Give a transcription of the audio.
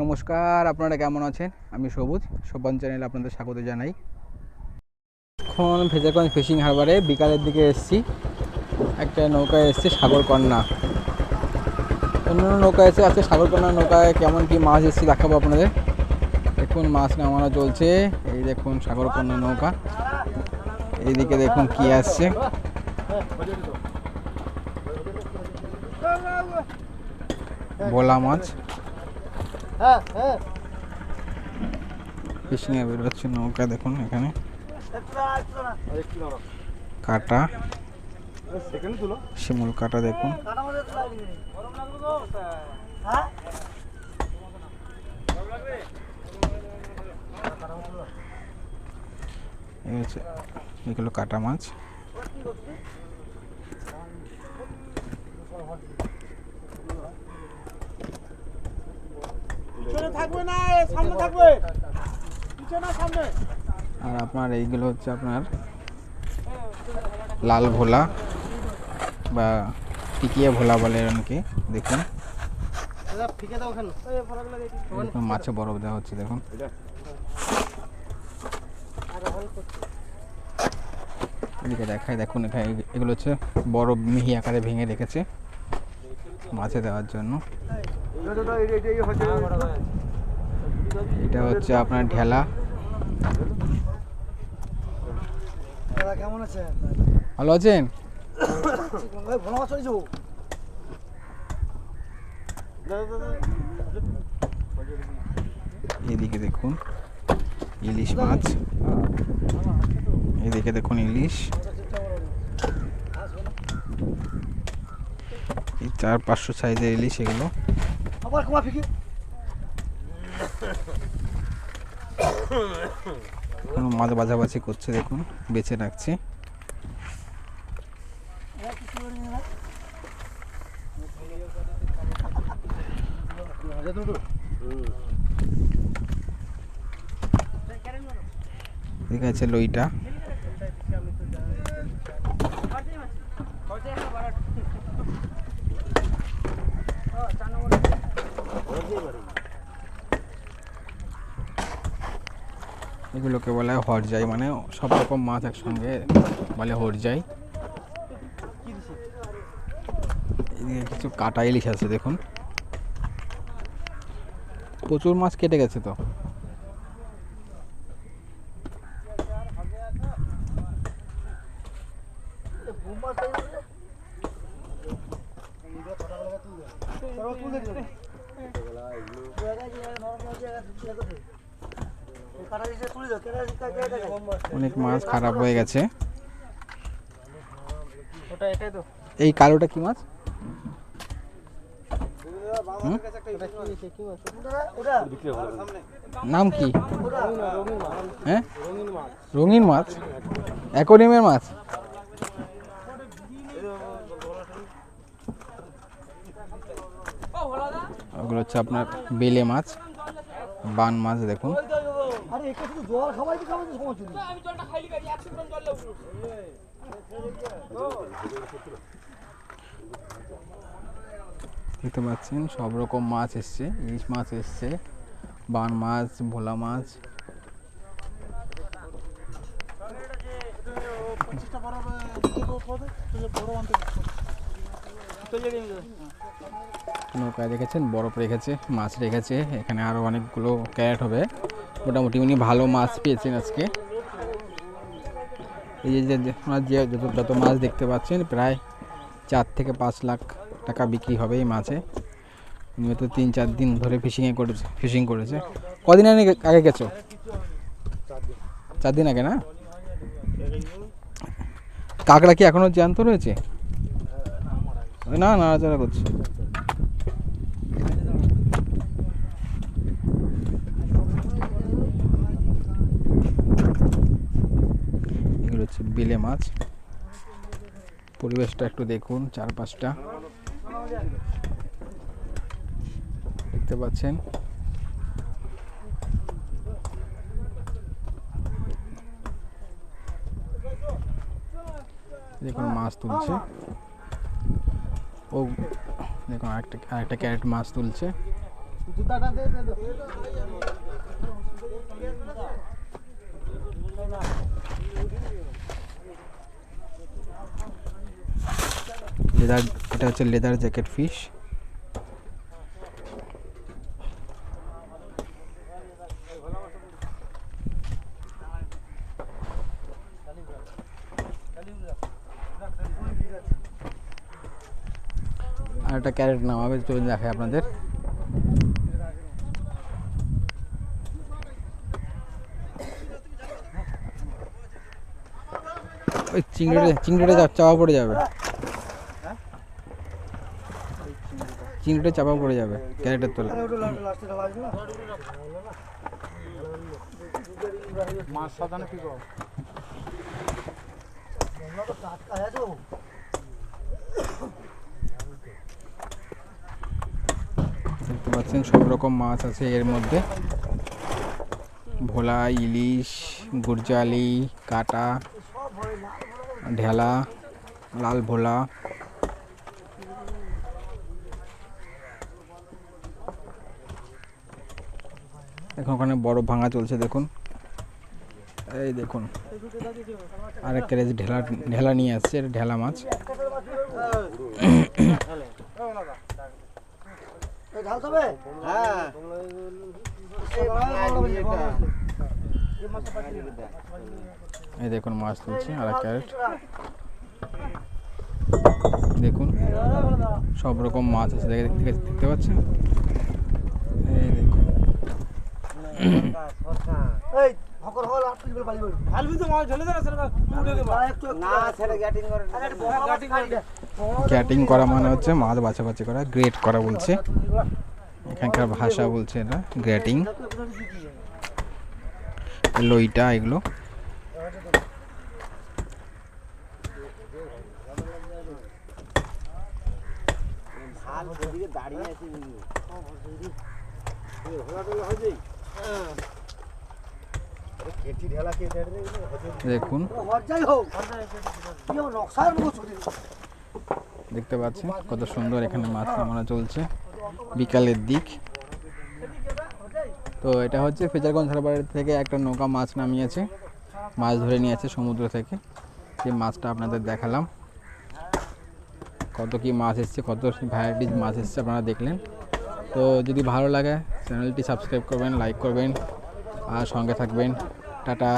নমস্কার, আপনারা কেমন আছেন? আমি সবুজ সবান চ্যানেলে আপনাদের স্বাগত জানাই। এখন ভেজাগঞ্জ ফিশিং হারবারে বিকালের দিকে এসেছি। একটা নৌকায় এসেছি সাগরকন্যা। অন্য নৌকা এসে আছে সাগরকন্যা নৌকায় কেমন কি মাছ এসেছি দেখাবো আপনাদের। দেখুন, মাছ নামানো চলছে। এই দেখুন, সাগরকন্যা নৌকা। এইদিকে দেখুন কি আসছে। ভোলা মাছ। ফিশিং এ বেরোচ্ছে নৌকা দেখুন এখানে। কাটা। শিমুল কাটা দেখুন। এগুলো কাটা মাছ। পিছনে থাকবে না সামনে থাকবে। পিছনে সামনে। আর আপনার এইগুলো হচ্ছে আপনার লাল ভোলা বা টিকিয়া ভোলা বলে এরকমকে দেখুন। এরকম মাছে বরফ দেওয়া হচ্ছে দেখুন। এদিকে দেখায় দেখুন এখানে এগুলো হচ্ছে বরফ মিহি আকারে ভেঙে রেখেছে। মাছে দেওয়ার জন্য। এটা হচ্ছে আপনার ঢেলা। দাদা কেমন আছেন? ভালো আছেন? এদিকে দেখুন ইলিশ মাছ। এদিকে দেখুন ইলিশ। এই চার পাঁচশো সাইজের ইলিশ এগুলো। মাছ বাজাবাজি করছে দেখুন বেছে রাখছে। ঠিক আছে লইটা। এগুলোকে বলা হয় হরজাই মানে সব রকম মাছ একসঙ্গে বলে হরজাই। এদিকে কিছু কাটা ইলিশ আছে, দেখুন। প্রচুর মাছ কেটে গেছে তো। অনেক মাছ খারাপ হয়ে গেছে। ওটা এটাই তো। এই কালোটা কি মাছ? নাম কি? হ্যাঁ? রঙিন মাছ। অ্যাকোরিয়ামের মাছ? ওগুলো হচ্ছে আপনার বেলে মাছ বান মাছ দেখুন। দেখতে পাচ্ছেন সব রকম মাছ এসছে ইলিশ মাছ এসছে বান মাছ ভোলা মাছ। পঁচিশটা বড় বড় আনতে নৌকায় রেখেছেন, বরফ রেখেছে, মাছ রেখেছে, এখানে আরও অনেকগুলো ক্যারেট হবে। মোটামুটি উনি ভালো মাছ পেয়েছেন আজকে। এই যে যে যত যত মাছ দেখতে পাচ্ছেন, প্রায় চার থেকে পাঁচ লাখ টাকা বিক্রি হবে এই মাছে। উনি হয়তো তিন চার দিন ধরে ফিশিংয়ে করেছে ফিশিং করেছে। কদিন আগে আগে গেছো? চার দিন আগে না? কাঁকড়া কি এখনও জ্যান্ত রয়েছে? না, নাড়াচাড়া করছে। এগুলো হচ্ছে বেলে মাছ। পরিবেশটা একটু দেখুন, চারপাশটা। দেখতে পাচ্ছেন? দেখুন, মাছ তুলছে। ও দেখুন আরেকটা আরেকটা ক্যারেট মাছ তুলছে। লেদার এটা হচ্ছে লেদার জ্যাকেট ফিশ আর একটা ক্যারেট নামাবে চলুন দেখায় আপনাদের। ওই চিংড়িটা চিংড়িটা চাপা পড়ে যাবে। চিংড়িটা চাপা পড়ে যাবে ক্যারেটের তলা মাছ সাজানো কি পাচ্ছেন সব রকম মাছ আছে এর মধ্যে। ভোলা, ইলিশ গুরজালি কাটা, ঢেলা, লাল ভোলা। এখন ওখানে বড় ভাঙা চলছে, দেখুন। এই দেখুন, আরেক ক্যারেজ ঢেলা ঢেলা নিয়ে আসছে, ঢেলা মাছ। ঢালতে হবে হ্যাঁ। এই দেখুন মাছ তুলছে আর এক ক্যারেট। দেখুন সব রকম মাছ আছে দেখে দেখতে দেখতে পাচ্ছেন? এই দেখুন। ক্যাটিং করা মানে হচ্ছে মাছ বাছাবাছি করা গ্রেট করা বলছে। এখানকার ভাষা বলছে এটা গ্রেটিং লইটা এগুলো। দাঁড়িয়ে আছে। রে দেখুন। দেখতে পাচ্ছেন কত সুন্দর এখানে মাছ নামানো চলছে। বিকালের দিক। তো এটা হচ্ছে ফেজারগঞ্জ হারবার থেকে একটা নৌকা মাছ নামিয়েছে। মাছ ধরে নিয়ে আছে সমুদ্র থেকে। সেই মাছটা আপনাদের দেখালাম। কত কি মাছ এসছে কত ভ্যারাইটিস মাছ এসছে আপনারা দেখলেন। তো যদি ভালো লাগে চ্যানেলটি সাবস্ক্রাইব করবেন লাইক করবেন। আর সঙ্গে থাকবেন। টাটা।